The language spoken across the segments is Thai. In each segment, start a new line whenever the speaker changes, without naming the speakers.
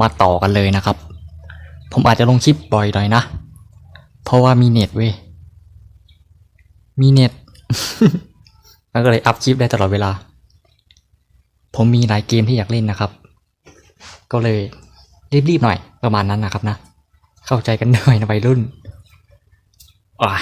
มาต่อกันเลยนะครับ ผมอาจจะลงคลิปบ่อยหน่อยนะ เพราะว่ามีเน็ตเว้ย มีเน็ตมันก็เลยอัพคลิปได้ตลอดเวลา ผมมีหลายเกมที่อยากเล่นนะครับ ก็เลยรีบๆหน่อยประมาณนั้นนะครับนะ เข้าใจกันหน่อยนะวัยรุ่นอ่า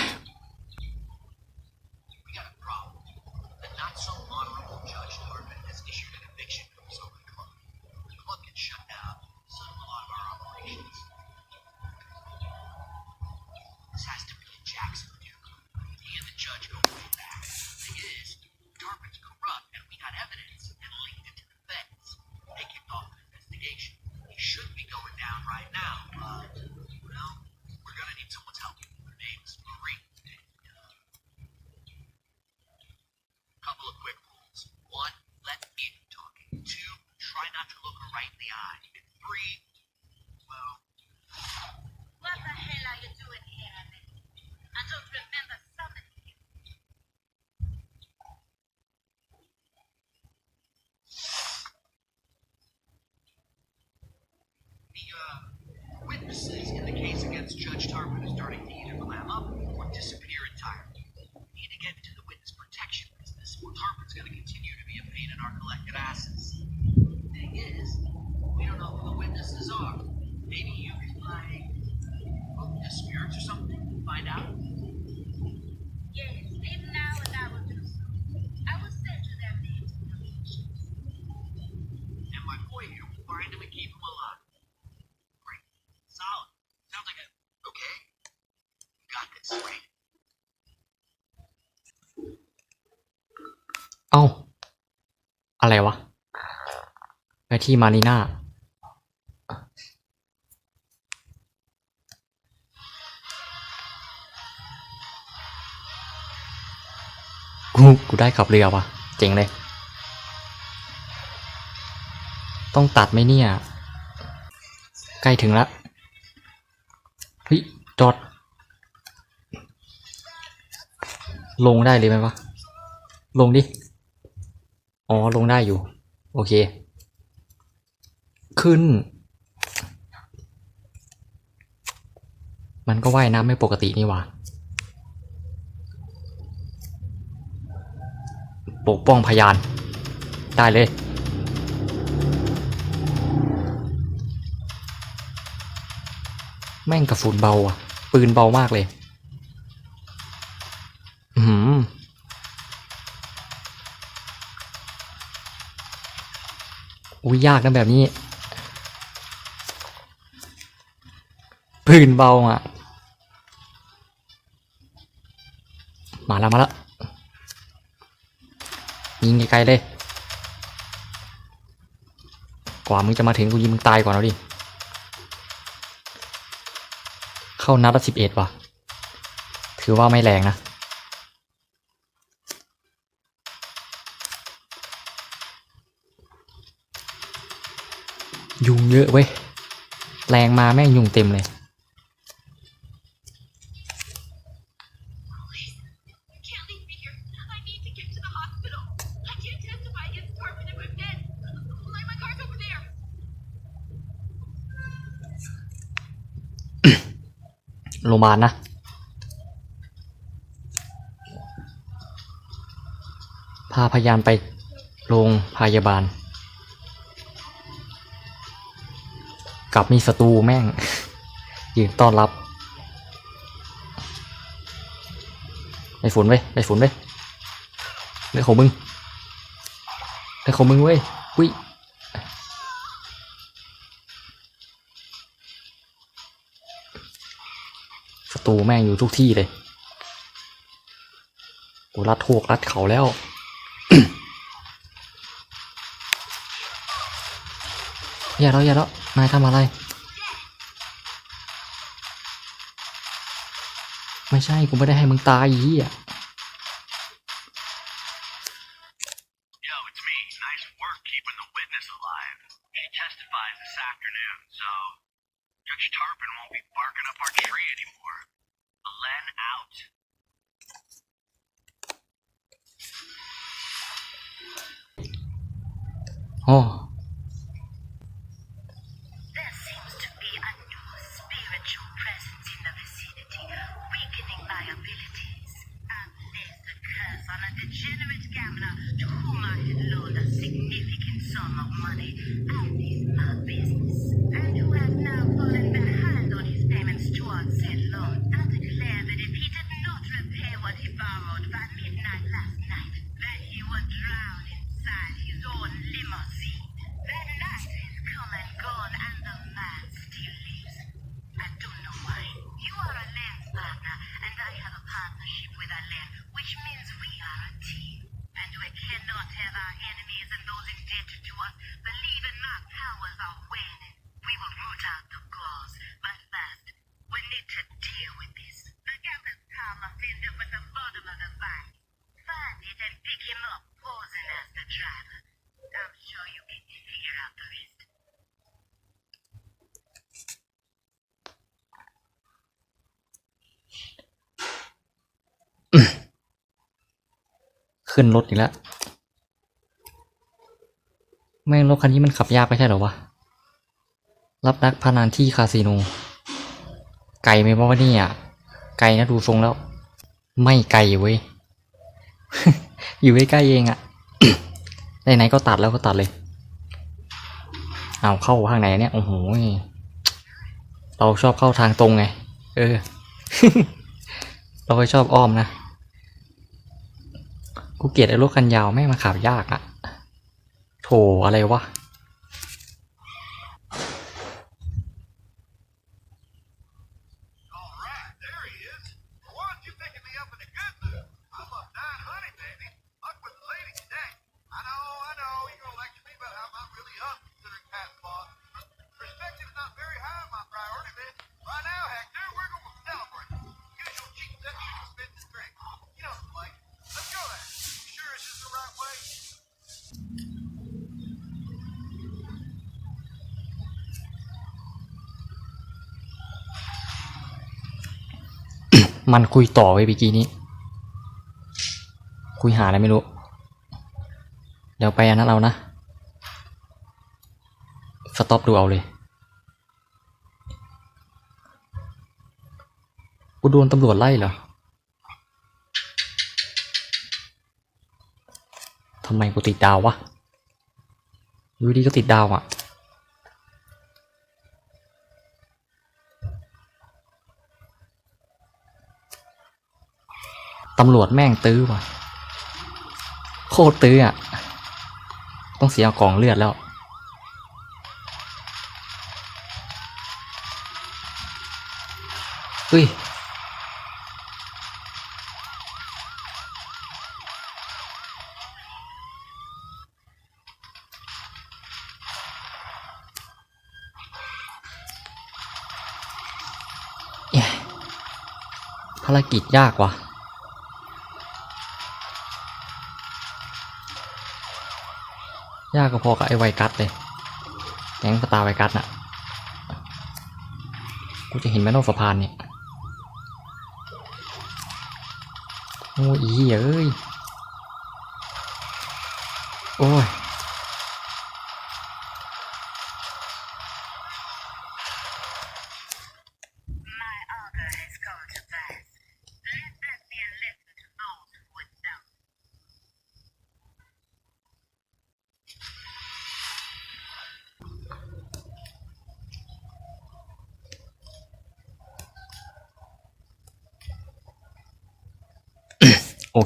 here will
find him and keep him alive. Great. Solid. Sounds like a. Okay. Got this. Wait.
เอ้า อะไรวะไปที่มารีน่ากู กูได้ขับเรือวะเจ๋งเลย ต้องตัดไหมเนี่ย ใกล้ถึงแล้วเฮ้ยจอด ลงได้เลยไหมวะ ลงดิ อ๋อ ลงได้อยู่ โอเค ขึ้น มันก็ว่ายน้ำไม่ปกตินี่หว่าปกป้องพยาน ได้เลย แม่งกระสุนเบาอะ ปืนเบามากเลย อือหืออุ้ยยากนะแบบนี้ ปืนเบาอะ มาแล้วมาแล้วยิงไกลๆเลย กว่ามึงจะมาถึงกูยิงมึงตายก่อนแล้วดิ เข้านัดละสิบเอ็ดว่ะ ถือว่าไม่แรงนะ ยุงเยอะเว้ย แรงมาแม่งยุงเต็มเลย พยาบาลนะพาพยานไปโรงพยาบาล กลับมีศัตรูแม่งยืนต้อนรับไปฝนเว้ยไปฝนเว้ยเรื่องของมึงเรื่องของมึงเว้ยวิ ศัตรูแม่งอยู่ทุกที่เลยกูรัดโขกรัดเขาแล้ว อย่าแล้วอย่าแล้วนายทำอะไร ไม่ใช่กูไม่ได้ให้มึงตายอีอะ
degenerate gambler to whom I had loaned
a significant
sum of money and his business, and who has now fallen behind on his payments towards said loan.
ขึ้นรถอีกแล้วแม่งรถคันนี้มันขับยากไม่ใช่หรอวะ รับนักพนันที่คาสิโน ไกลไหมวะเนี่ย ไกลนะดูทรงแล้ว ไม่ไกลเว้ย อยู่ใกล้ๆเองอะ ไหนๆก็ตัดแล้วก็ตัดเลย เอาเข้าข้างไหนเนี่ยโอ้โหเราชอบเข้าทางตรงไง เออ เราก็ชอบอ้อมนะ กูเกลียดไอ้รถคันยาวแม่งมาขับยากอะโถอะไรวะ มันคุยต่อไปเมื่อกี้นี้ คุยหาอะไรไม่รู้ เดี๋ยวไปอันนั้นเอานะสต็อปดูเอาเลยกูโดนตำรวจไล่เหรอทำไมกูติดดาววะอยู่ดีก็ติดดาวอะ ตำรวจแม่งตื้อว่ะ โคตรตื้ออะ ต้องเสียกล่องเลือดแล้วเฮ้ยภารกิจยากว่ะ ยากก็พอกับไอ้ไวกัสเลย แก๊งสตาร์ไวกัสน่ะ กูจะเห็นแม่นอกสะพานเนี่ย โอ้ยอีเหี้ยเอ้ย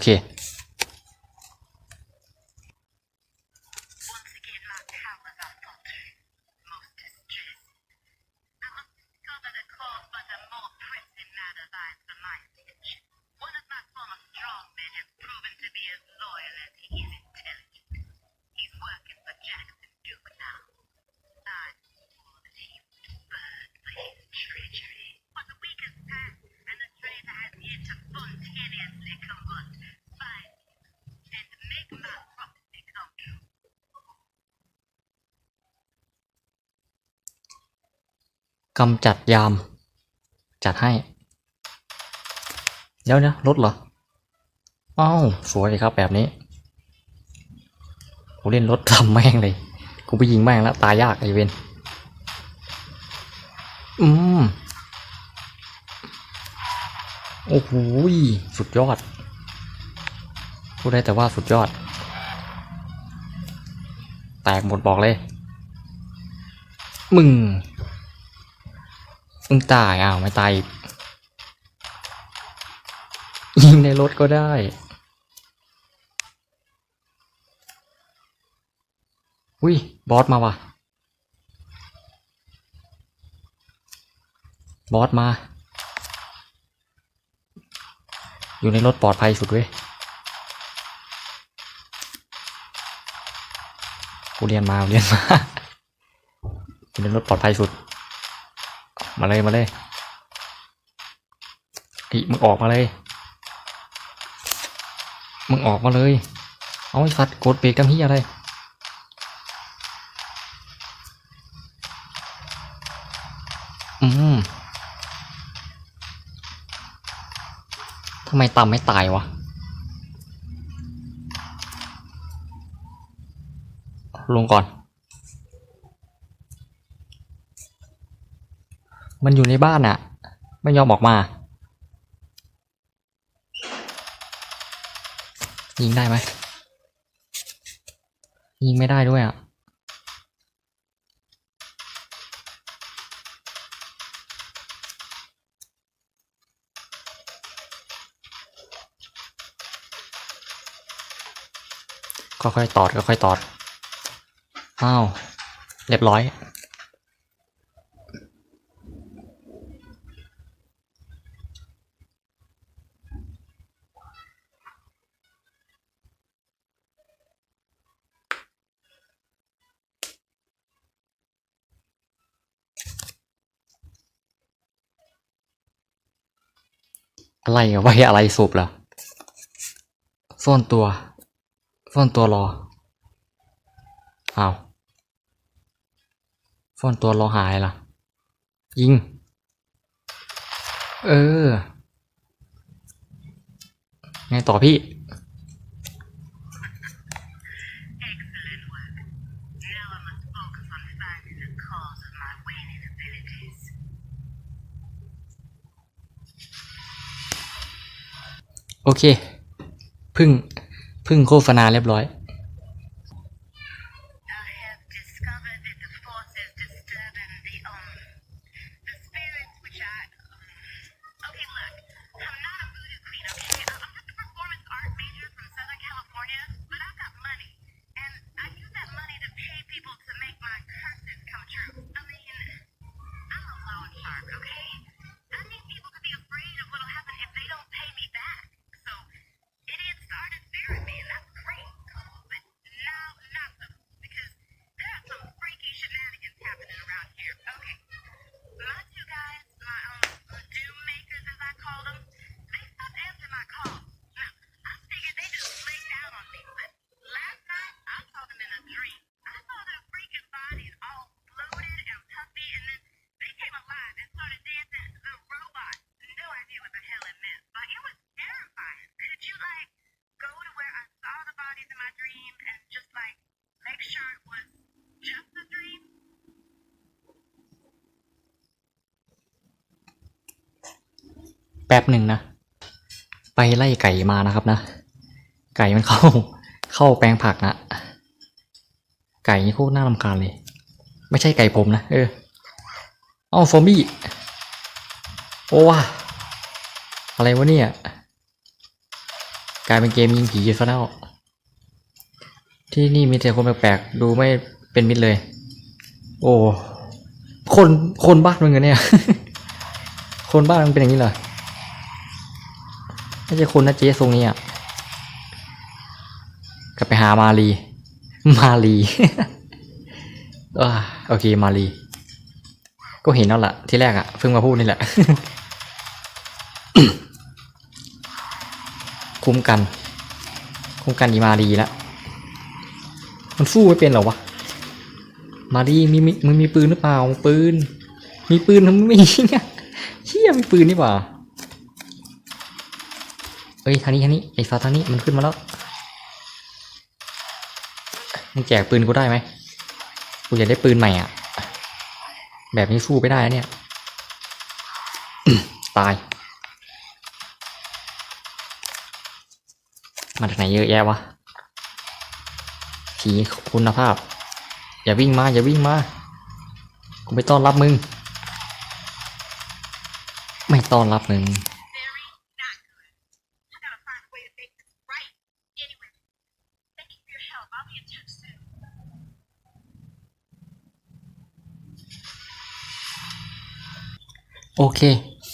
โกำจัดยาม จัดให้ เดี๋ยวนะรถเหรออ้าวสวยครับแบบนี้กูเล่นรถทำแม่งเลย กูไปยิงแม่งแล้วตายยากไอเวนอืมโอ้โหสุดยอด พูดได้แต่ว่าสุดยอด แตกหมดบอกเลย มึง มึงตายอ้าวไม่ตายอีกยิงในรถก็ได้ อุ้ย บอสมาว่ะ บอสมา อยู่ในรถปลอดภัยสุดเว้ยกูเรียนมาเรียนมาอยู่ในรถปลอดภัยสุด มาเลยมาเลยอีมึงออกมาเลย มึงออกมาเลย เอาไอ้สัตว์กดเบรกกำฮียอะไรอืมทำไมต่ำไม่ตายวะลงก่อน มันอยู่ในบ้านอะไม่ยอมออกมา ยิงได้ไหมยิงไม่ได้ด้วยอะก็ค่อยๆตอดก็ค่อยๆตอด อ้าว เรียบร้อย อะไรอะไว้อะไรสูบเหรอซ่อนตัว ซ่อนตัวรออาวซ่อนตัวรอหายล่ะ ยิง เออ ไงต่อพี่ โอเค พึ่งพึ่งโฆษณาเรียบร้อย ป๊บหนึ่งนะ ไปไล่ไก่มานะครับนะ ไก่มันเข้า เข้าแปลงผักนะไก่นี่โคตรน่ารำคาญเลย ไม่ใช่ไก่ผมนะ เออเอาซอมบี้ โอ้ว่ะอะไรวะเนี่ย กลายเป็นเกมยิงผีซะแล้ว ที่นี่มีแต่คนแปลกๆ ดูไม่เป็นมิตรเลย โอ้ คน คนบ้านมึงเหรอเนี่ย คนบ้านมันเป็นอย่างนี้เหรอ ไม่ใช่คนนะเจ๊ทรงนี้อะกลับไปหามาลี มาลีอ่าโอเคมาลี ก็เห็นแล้วล่ะ ที่แรกอะเพิ่งมาพูดนี่แหละ คุ้มกัน คุ้มกันอีมาลีแล้วมันสู้ไม่เป็นหรอวะ มาลีมีมีมึงมีปืนหรือเปล่า ปืน มีปืนทำไมไม่ยิงอะเชี่ยมีปืนนี่หว่า เอ้ยทางนี้ทางนี้ไอ้ฟ้าทางนี้มันขึ้นมาแล้วมึงแจกปืนกูได้ไหมกูอยากได้ปืนใหม่อะ แบบนี้สู้ไม่ได้เนี่ย ตาย มาจากไหนเยอะแยะวะผีคุณภาพ อย่าวิ่งมา อย่าวิ่งมา กูไม่ต้อนรับมึง ไม่ต้อนรับมึง โอเค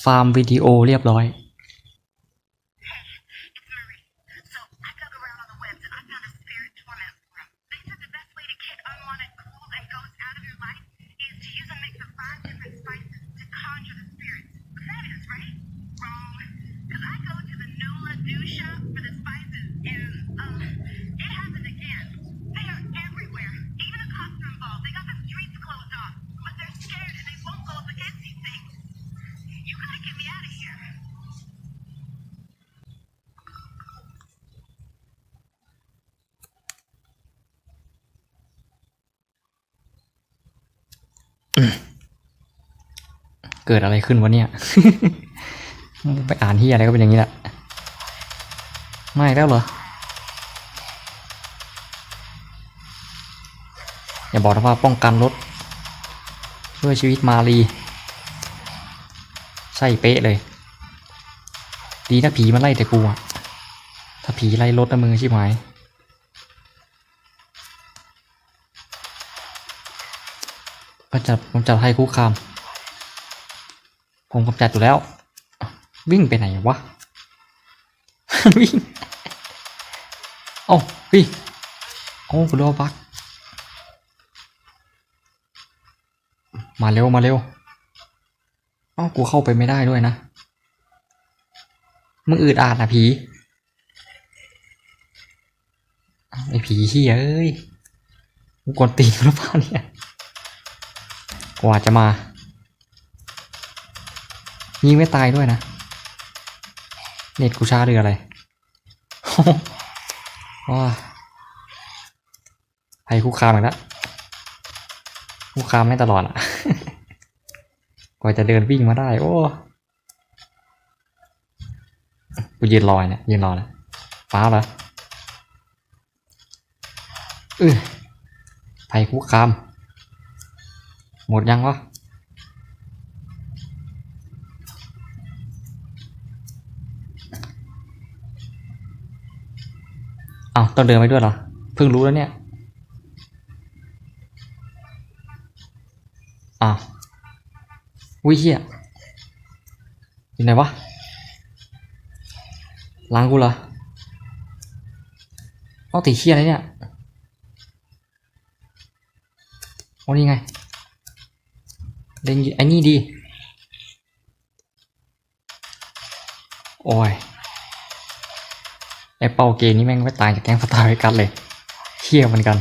ฟาร์มวิดีโอเรียบร้อย เกิดอะไรขึ้นวะเนี่ย ไปอ่านที่อะไรก็เป็นอย่างนี้แหละ ไม่แล้วเหรอ อย่าบอกนะว่าป้องกันรถเพื่อชีวิตมารี ใช่เป๊ะเลย ดีนะผีมันไล่แต่กูอะถ้าผีไล่รถนะมึงชิบหายมันจะมันจะให้คุกคามผมกำจัดอยู่แล้ว วิ่งไปไหนวะ วิ่งเอ้พี่โอ้กูรอบักมาเร็ว มาเร็ว อ้ากูเข้าไปไม่ได้ด้วยนะ มึงอืดอาดนะผีไอ้ผีเฮียเอ้ยกูกวนตีนหรือเปล่าเนี่ยกว่าจะมา ยิงไม่ตายด้วยนะ เน็ตกูช้าหรืออะไรว้าภัยคุกคามอีกแล้วคุกคามไม่ตลอดอะ กว่าจะเดินวิ่งมาได้ โอ้กูยืนรอเนี่ยยืนรอนะฟ้าเหรอเออภัยคุกคาม หมดยังวะเอาต้องเดินไปด้วยเหรอ เพิ่งรู้แล้วเนี่ยอ้าว วิเฮียอยู่ไหนวะล้างกูเหรอเอาตีเฮียอะไรเนี่ยโอ้นี่ไงเล่นไอ้นี่ดี โอ้ยไอเป่าเกมนี้แม่งไม่ต่างจากแก๊งสตาร์เวกัสเลยเที่ยเหมือนกัน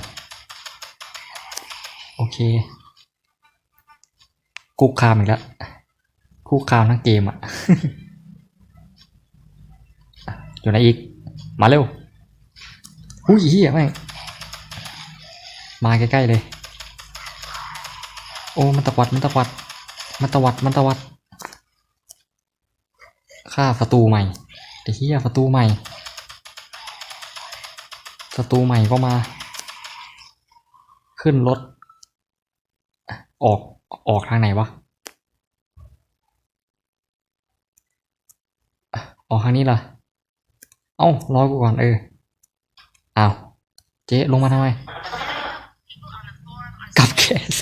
โอเค คุกคามอีกแล้วคุกคามทั้งเกมอะ อยู่ไหนอีก มาเร็วหุ้ยเฮียแม่งมาใกล้ๆเลย โอ้ มันตะวัด มันตะวัด มันตะวัด มันตะวัด ฆ่าศัตรูใหม่ไอ้เฮียศัตรูใหม่ศัตรูใหม่ก็มา ขึ้นรถ ออก ออกทางไหนวะ ออกทางนี้ล่ะ เอ้ารอกูก่อนเอออ้าว เจ๊ลงมาทำไมกลับแคส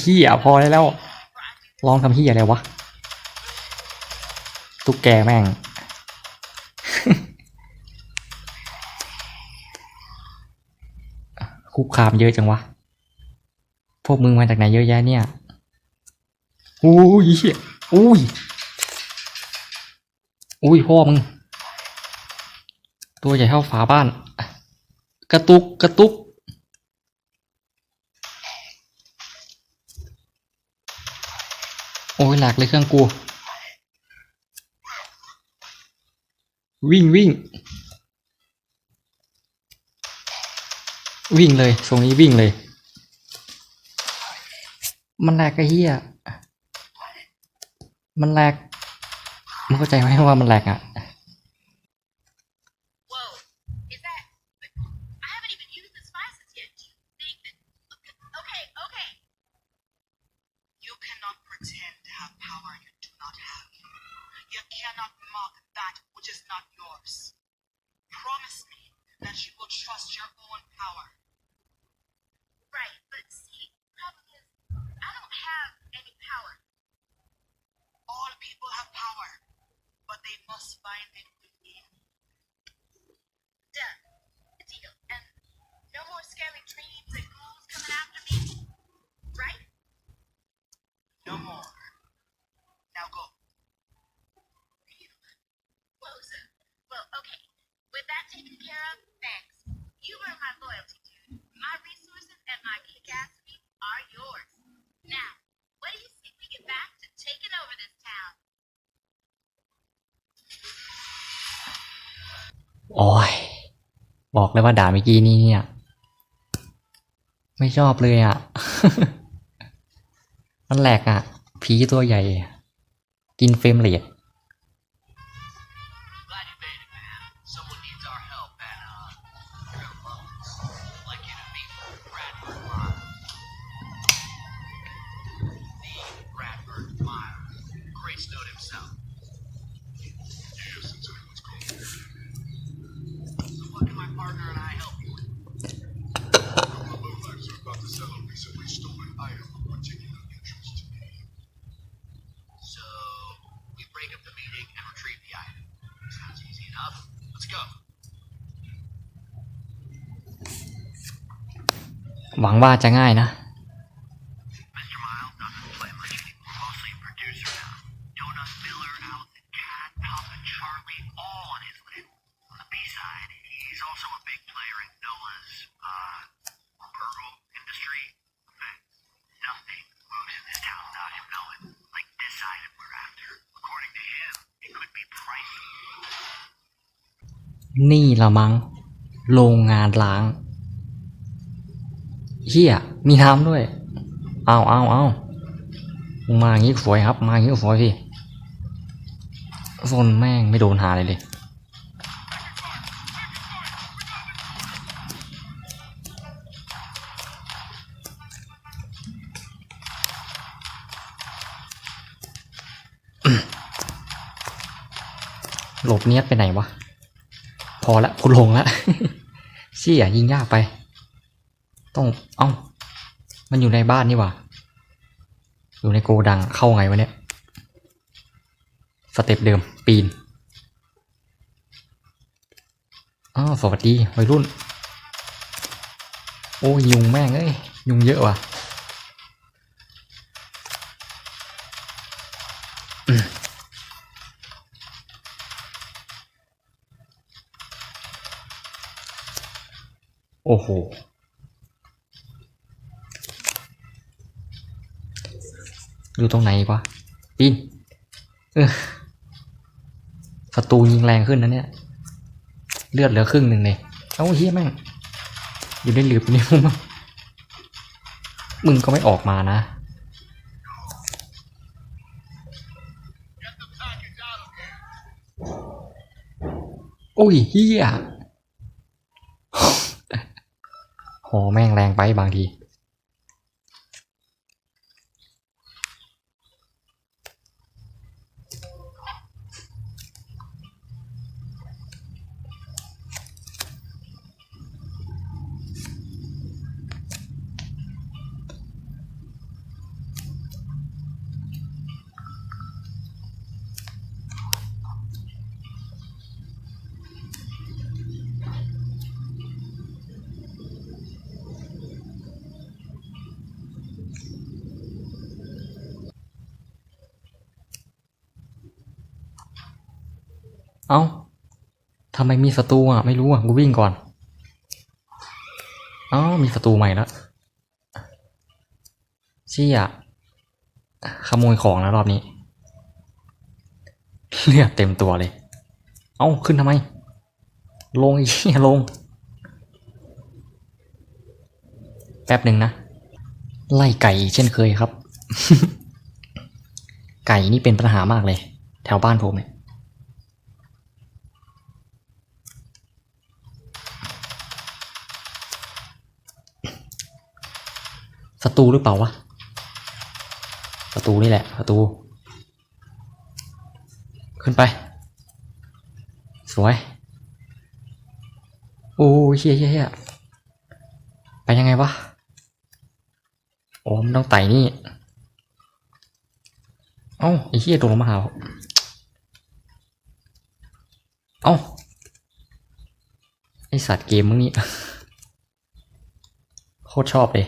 เฮียพอได้แล้ว
before I do
ลองทำเฮียอะไรวะ ตุ๊กแกแม่ง คุกคามเยอะจังวะ พวกมึงมาจากไหนเยอะแยะเนี่ยอุ้ยเหี้ยอุ้ย อุ้ยพ่อมึง ตัวใหญ่เท่าฝาบ้าน กระตุก กระตุก โอ้ ยหลักเลยเครื่องกู วิ่งวิ่ง วิ่งเลยทรงนี้วิ่งเลย มันแหลกไอ้เหี้ย มันแหลกมันเข้าใจไหมว่ามันแหลกอะ บอกเลยว่าด่าเมื่อกี้นี่เนี่ย ไม่ชอบเลยอะ มันแหลกอะ ผีตัวใหญ่ กินเฟรมเลท หวังว่าจะง่ายนะ นี่ละมั้ง โรงงานล้าง เฮียมีน้ำด้วย เอาเอาเอามาอย่างนี้สวยครับ มาอย่างนี้สวยพี่โซนแม่งไม่โดนหาเลยเลยหลบเนียดไปไหนวะ พอละกูลงละเชี่ยยิงยากไป ต้องเอ้า มันอยู่ในบ้านนี่หว่า อยู่ในโกดังเข้าไงวะเนี่ย สเต็ปเดิมปีนอ้าวสวัสดีวัยรุ่น โอ้ยยุงแม่งเอ้ย ยุงเยอะว่ะโอ้โห อยู่ตรงไหนวะปีนเออศัตรูยิงแรงขึ้นนะเนี่ย เลือดเหลือครึ่งหนึ่งเลยเอ้าเฮียแม่ง อยู่ในหลืบนี่มึงมึงก็ไม่ออกมานะโอ้ยเฮียโหแม่งแรงไปบางที เอ้า ทำไมมีศัตรูอะ ไม่รู้อะ กูวิ่งก่อนอ้ามีศัตรูใหม่แล้วเชี่ยขโมยของแล้วรอบนี้เลือดเต็มตัวเลย เอ้า ขึ้นทำไม ลงไอ้เหี้ยลง แป๊บหนึ่งนะ ไล่ไก่เช่นเคยครับ ไก่นี่เป็นปัญหามากเลย แถวบ้านผมเนี่ย ศัตรูหรือเปล่าวะศัตรูนี่แหละศัตรูขึ้นไป สวย โอ้เฮียเฮียเฮียไปยังไงวะโอ้มันต้องไต่นี่ เอ้าไอ้เฮียตกลงมาหาเอ้าไอสัตว์เกมมึงนี่โคตรชอบเลย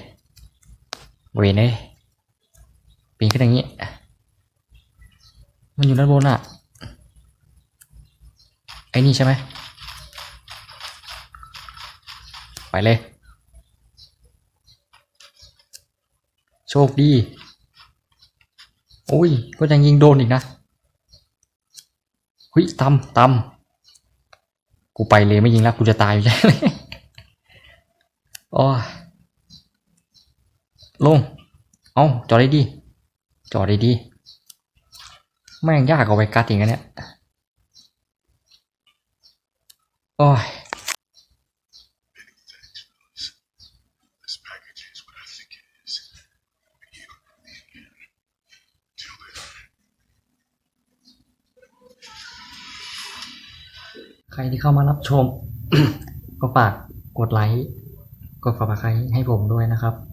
เวนเลยปีนขึ้นอย่างนี้ มันอยู่ด้านบนอะไอ้นี่ใช่ไหม ไปเลย โชคดีโอ้ย ก็ยังยิงโดนอีกนะ หุยตำตำกูไปเลยไม่ยิงแล้ว กูจะตายอยู่ใช่ไหมอ้ย ลง เอาจอดได้ดี จอดได้ดี แม่งยากกว่าไปกัดอย่างนั้นเนี่ย โอ้ยใครที่เข้ามารับชม ก็ฝากกดไลค์ กดฝากใครให้ผมด้วยนะครับ